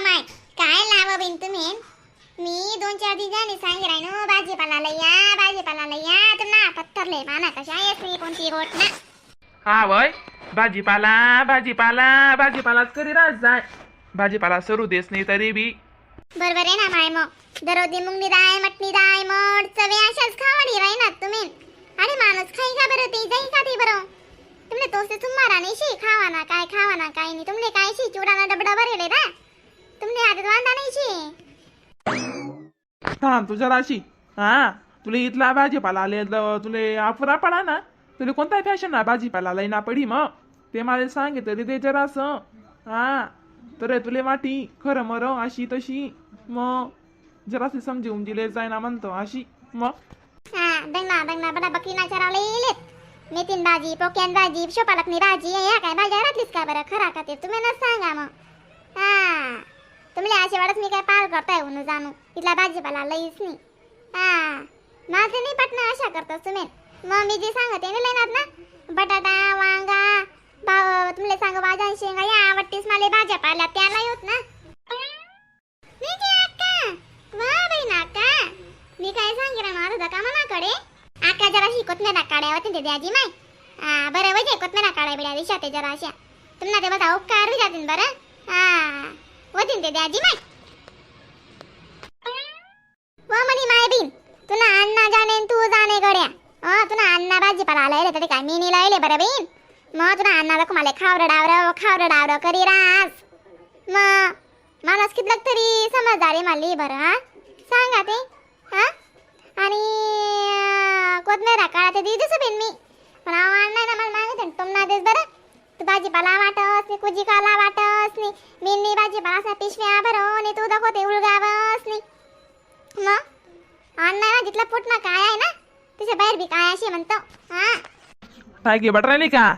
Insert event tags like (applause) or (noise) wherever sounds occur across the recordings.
माय काय लावा बिन तुम्ही? मी दोन चार दिवसांनी सांगी राही ना भाजीपाला या भाजीपाला या तुम्हाला पत्थरले माना कशा येत नाही कोणती गोट ना. हा वय भाजीपाला भाजीपाला भाजीपालाच करी राहत जाय. भाजीपाला सरू देस नाही तरी बी. बरोबर आहे ना माय मग. दररोज मुंगनी डाळ मटणी डाळ मठ चवे अशाच खावानी राही ना तुम्ही. आणि माणूस खाई का बरं ते जाई का ते बरं? तुमले तोसे तुम्हाला नाही शी खावा ना काय खावा ना काय नाही. तुमले काय शी चुडाना डबडा भरेले ना? तुमले हातात वांदा नाही शी थांब तुझ्या राशी हा? तुला इथला भाजीपाला आले तुले अफरा पडा ना. तुला कोणता फॅशन ना भाजीपाला लई ना पडी मग ते मला सांगितलं ते जरा असं. हा? तर तुले वाटी खरं मर अशी तशी. मग जराशी समजी उमजीले जाय ना म्हणतो अशी. मग हा दंगना दंगना बडा बकरीना चरावले येलेत. मेथीन भाजी पोक्यान भाजी शोपालकनी भाजी या काय भाज्या घातलीस का बरं? खरा का ते? तुम्ही ना सांगा मग हा. तुम्ही अशी वाटत मी काय पार करताय म्हणून जाणू. इथला भाजीपाला लईच नाही. हा माझे नाही पटणं अशा करतो तुम्ही. मग मी जे सांगते ना लेणार ना. बटाटा वांगा भाव तुमले सांग भाज्या शेंगा या आवडतीस मला भाज्या पाल्या त्याला येत ना. मी मी काय सांगितलं माझं दका मनाकडे? आका जरा ही कोथमेरा काड्या होते द्याजी माय. हा बरं वजे कोथमेरा काड्या बिड्या दिशा ते जरा अशा तुम्हाला ते बघा उपकार बी जातील बरं. हा. होतीन ते द्याजी माय. म्हणी माय तुला अण्णा जाणे तू जाणे गड्या. अ तुला अण्णा भाजीपाला आलाय रे तरी काय मी लायले बरं बीन मग तुला अण्णा रकम आले खावरं डावरं खावरं करी रास मग माणूस कितलक तरी समजदारी मारली बरं हा? सांगा ते हा? आणि कोथमेरा काळा ते मी. पण देस बरं. तू भाजीपाला वाटस कुजी काला वाटस. नि मी मी भाजीपाला पिशव्या भरो तू दाखवते उलगावस नि मग? अण्णा जिथला पोटना काय आहे ना त्याच्या बाहेर बी काय अशी म्हणतो. हा? काय की बटरायली का?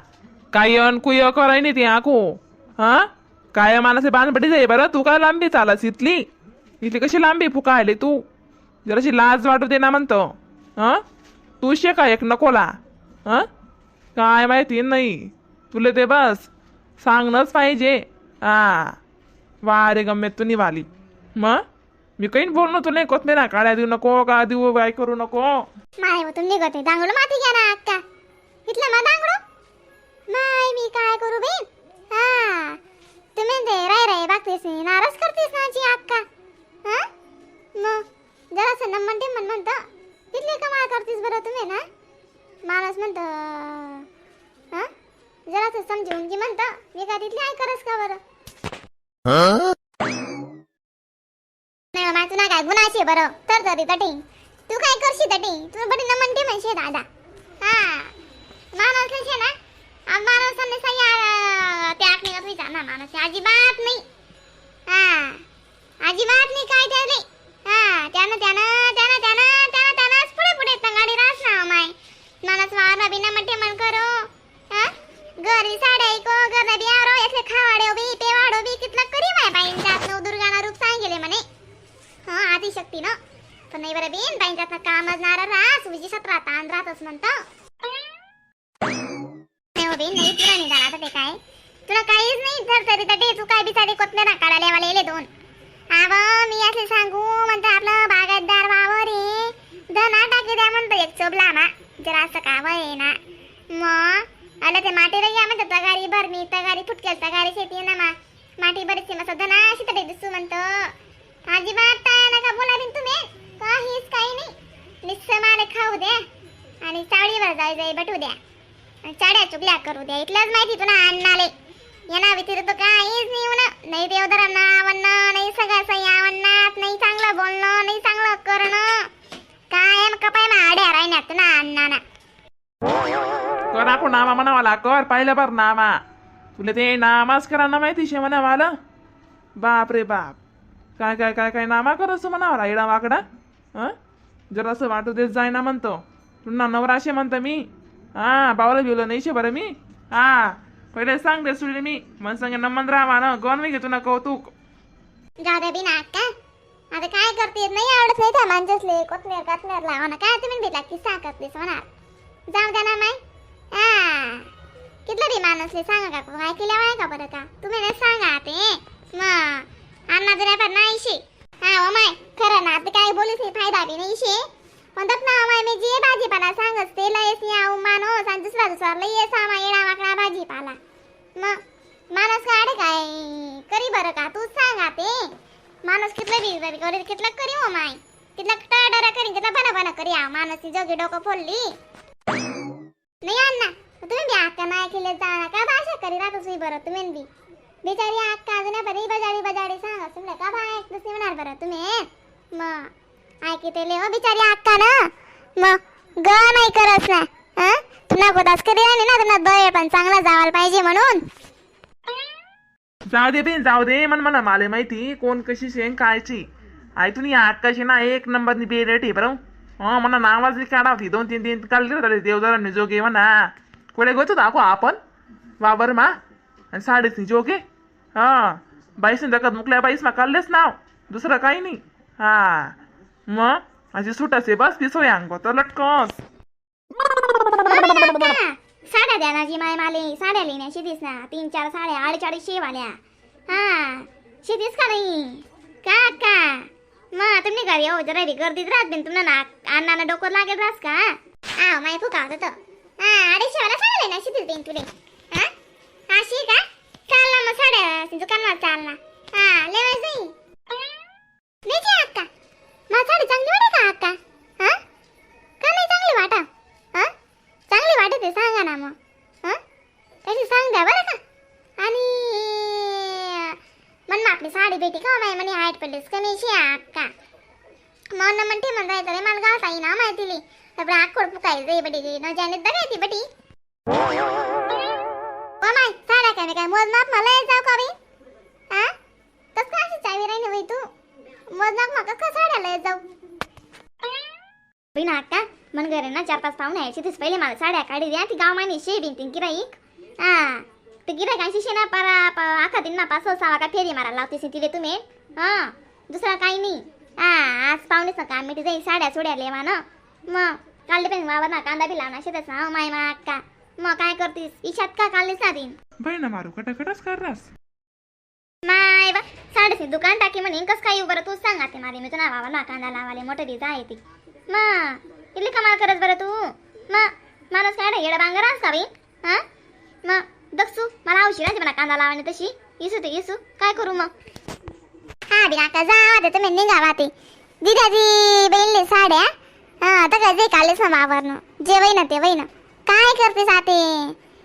काय अन कुय कराय नाही ती आखू. हा? काय माणसे बांधपटी जाई बरं तू काय लांबी चालस इथली? इथली कशी लांबी फुकायली तू? जराशी लाज वाटू दे ना म्हणतो. हा? तू शे का एक नकोला? हा? काय माहिती नाही. तुला ते बस सांगणंच पाहिजे. हा. वा रे गम्मे तू निवाली. मग मी काही बोललो तुला कोथमेरा काळ्या देऊ नको का देऊ काय करू नको. माय हो तुम्ही निघते. दांगडू माती घ्या ना अक्का इथलं मा दांगडू? माय मी काय करू बेन हा. तुम्ही ते राय राय बागतेस नाराज करतेस ना जी अक्का हा? मग जरासं नम्मन म्हण म्हणतं. तिथली कमाळ करतेस बरं तुम्ही ना? माणूस म्हणतं हा? जरासं समजून की म्हणतं. मी काय तिथली ऐकरस का बरं? नाही माय तुला काय गुन्हाची आहे बरं. तर तरी तटी तू काय करशी तटी तू बडी न म्हणते म्हणशे दादा. हा. माणूस आहे ना? आ माणसाने सही त्या आखणी विचार ना माणूस. अजिबात नाही. हा. अजिबात नाही काय त्याले. हा. त्यानं त्यानं त्यानं त्यानं त्यानं त्यानंच पुढे पुढे तंगाडी रास ना माय. माणूस वार बिना म्हणते मन करो. हा? घरी साड्या ऐको घर बी आवरो यातले खावाडे बी कितलं करी माय बाईन जात नऊ दुर्गाना रूप सांगेले म्हणे हा आदिशक्ती ना. पण नाही बरं बेन बाईंच्यात काम असणार रास विजी सतरा ताण राहतच म्हणत. नाही हो बेन नाही तुला निदान आता ते काय. तुला काहीच नाही तर तरी तर तू काय बिचारी ना काढायला वाले येले दोन. आव मी असे सांगू म्हणतो आपलं बागायतदार वावर रे धना टाकी द्या म्हणतो एक चोबला ना जरा असं काव आहे ना. मग आलं ते माटी रे या म्हणतो तगारी भर मी तगारी फुटकेल तगारी शेती ना मा. माटी बरीच मस्त धना अशी तरी दिसू म्हणतो. अजिबात काय नका बोला बिन तुम्ही. काहीच काही नाही. निस्स माले खाऊ द्या आणि चाळीवर जाय जाय बटू द्या. चाड्या चुकल्या करू द्या. इथलंच माहिती तुला अन्नाले येणा व्यतिरिक्त काहीच नाही होणं नाही देवधरांना आवडणं नाही सगळं सही आवडणार नाही चांगलं बोलणं नाही चांगलं करणं. कायम कपाय मा आड्या राहण्यात ना अण्णाना. कर आपण नामा म्हणावाला कर पाहिलं बर नामा. तुला ते नामाच करा ना माहिती शे म्हणावाला? बाप रे बाप. काय काय काय काय नामा करस म्हणावाला येडा वाकडा हं? जर असं वाटू देत जाय ना म्हणतो. पुन्हा नवराशे म्हणतो मी. हा बावला बिवलं नाहीशे बरं मी. हा पहिले सांग दे सुडली मी. मन सांगे नमन राहा ना गोन मी घेतो ना कौतुक. जाऊ दे बिना का आता काय करते? नाही आवडत नाही त्या माणसासले. कोथमेर कथमेर लावा ना. काय तुम्ही भेटला किस्सा करतेस म्हणा जाऊ द्या ना माय हा. कितलं बी माणूसले सांगा का? काय केलं आहे का बरं का? तुम्ही नाही सांग ते मग अण्णा माणूस काढे काय करी बरं का तूच सांग ते माणूस कितलं डिलिव्हरी करी कितलं करी हो माय? कितला टाळडारा करी कितला बना बना करी हा माणूस जोगी डोकं फोडली. नाही अण्णा तुम्ही बी अक्का नाही केले जाणार का भाषा करी राहतो सुई बरं तुम्ही बी? बिचारी अक्का अजून बरी बजाडी बजाडी सांगा तुम्ही का बाय ऐकतच नाही म्हणणार बरं तुम्ही? मग ऐकते ले हो बिचारी अक्का ना. मग ग नाही करत ना तुला गोदास करी राहिली ना तुला दय पण चांगला जावायला पाहिजे म्हणून? जाऊ दे बिन जाऊ दे मन म्हणा मला माहिती. कोण कशी शेंग कायची आई या आकाशी ना एक नंबरनी बेरेट आहे बरं. हा म्हणा नावाज काढा होती. दोन तीन तीन काढले होते देवदारांनी जोगे म्हणा. कुठे गोतो दाखव आपण. वावर मा. आणि साडेच जोगे. हा. बाईस जगत मुकल्या बाईस मा काढलेच नाव. दुसरं काही नाही. हा. मग माझी सुटाचे बस पिसोय अंग तर लटकस (laughs) (laughs) साड्या द्या ना जी माय माले. साड्या लिहिण्या दिस ना. तीन चार साड्या अडीचाळीस शेवाल्या. हा. शेतीस का नाही? का का मग तुम्ही घरी हो जरा गर्दीत राहत बिन तुम्हाला ना अण्णानं डोकं लागेल रास का? आव माय फुका होतं हा अडीचशे वाला साड्या लिहिण्या दिस बिन तुले मन आपली साडी भेटी का అక్క म्हणे हाईट पडलीस कमीशी अक्का मन म्हणते मग जायचं रे मला गावता येईना माहिती तर आकोड पुकाय जाई बडी न जाणे दर ती बडी काय काय मोजमाप मला येत जाऊ का बी हा कस काय अशी चावी राहिली बाई तू मोजमाप मग कसं साड्याला येत जाऊ बिना अक्का मन घरी ना चार पाच पाहुणे यायचे तेच पहिले मला साड्या काढी द्या ती गाव माहिती शे बिन तीन हा ते गिराईक अशी शेना पारा प- आखा दिन ना पाच सहा का फेरी मारा लावते तिले तुम्ही? हा दुसरा काही नाही. हा आज पाहुणेच ना काम मिठी जाई साड्या सोड्या लेवा ना. मग काढले पण वावर ना कांदा बी लावणार शेतच ना माय मा अक्का मग काय करतीस? इशात का काढलीस ना दिन? बहिण मारू कटाकटच कररास. माय बा साडेसे दुकान टाकी म्हणे कस काय बरं तूच सांगा ते माझे मी तुला बाबा ना कांदा लावाले मोठं दिजा आहे ती. मग इल्ली कमाल करत बरं तू? मग माणूस काय येडा बांगर का बाई हा? मग दक्षू मला औषध राहते मला कांदा लावाने तशी. इसू ते इसू काय करू मग? हा बिना का जा ते तुम्ही निघावा ते दिदाजी बहिणले साड्या. हा तर जे काढलेस ना वावरनं जे वय ना ते वय ना काय करतेस आते?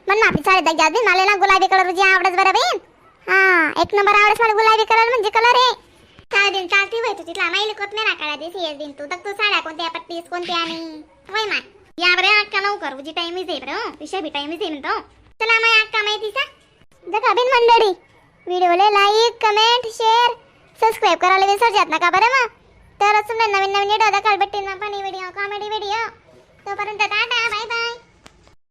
म्हण आपली साडी दग्यात बी मला ना गुलाबी कलर जी आवडत बरं बहीण. हा एक नंबर आवडस मला गुलाबी कलर म्हणजे कलर आहे चार दिन चालती वय तू तिथला माहिली कोत नाही ना काढा दिसी येस दिन तू. तर तू साड्या कोणत्या पट्टीस कोणत्या आणि. वय माय या बरे अक्का लवकर. उजी टाइम आहे बरं विषय बी टाइम आहे म्हणतो. चला माय अक्का माहिती सा जगा मंडळी. व्हिडिओला लाईक कमेंट शेअर सबस्क्राईब करायला विसरजात नका बरं मग. तरच नवीन नवीन व्हिडिओ दाखल भेटतील ना पण व्हिडिओ कॉमेडी व्हिडिओ तोपर्यंत टाटा बाय बाय